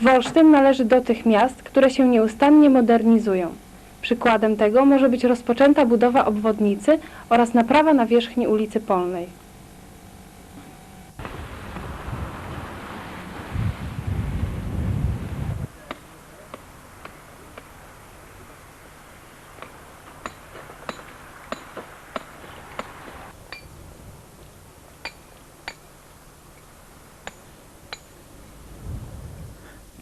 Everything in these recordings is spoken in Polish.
Wolsztyn należy do tych miast, które się nieustannie modernizują. Przykładem tego może być rozpoczęta budowa obwodnicy oraz naprawa nawierzchni ulicy Polnej.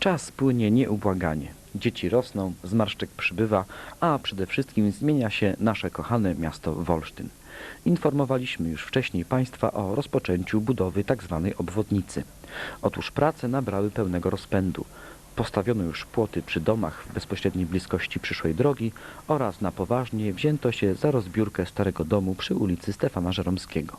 Czas płynie nieubłaganie. Dzieci rosną, zmarszczek przybywa, a przede wszystkim zmienia się nasze kochane miasto Wolsztyn. Informowaliśmy już wcześniej Państwa o rozpoczęciu budowy tzw. obwodnicy. Otóż prace nabrały pełnego rozpędu. Postawiono już płoty przy domach w bezpośredniej bliskości przyszłej drogi oraz na poważnie wzięto się za rozbiórkę starego domu przy ulicy Stefana Żeromskiego.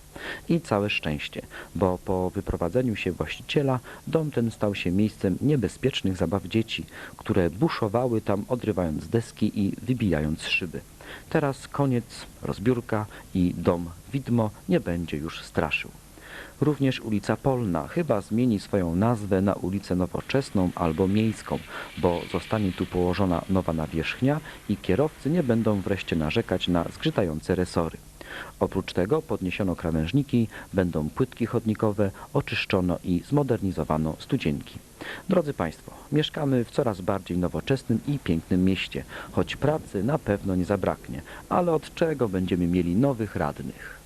I całe szczęście, bo po wyprowadzeniu się właściciela dom ten stał się miejscem niebezpiecznych zabaw dzieci, które buszowały tam odrywając deski i wybijając szyby. Teraz koniec, rozbiórka i dom widmo nie będzie już straszył. Również ulica Polna chyba zmieni swoją nazwę na ulicę Nowoczesną albo Miejską, bo zostanie tu położona nowa nawierzchnia i kierowcy nie będą wreszcie narzekać na zgrzytające resory. Oprócz tego podniesiono krawężniki, będą płytki chodnikowe, oczyszczono i zmodernizowano studzienki. Drodzy Państwo, mieszkamy w coraz bardziej nowoczesnym i pięknym mieście, choć pracy na pewno nie zabraknie, ale od czego będziemy mieli nowych radnych?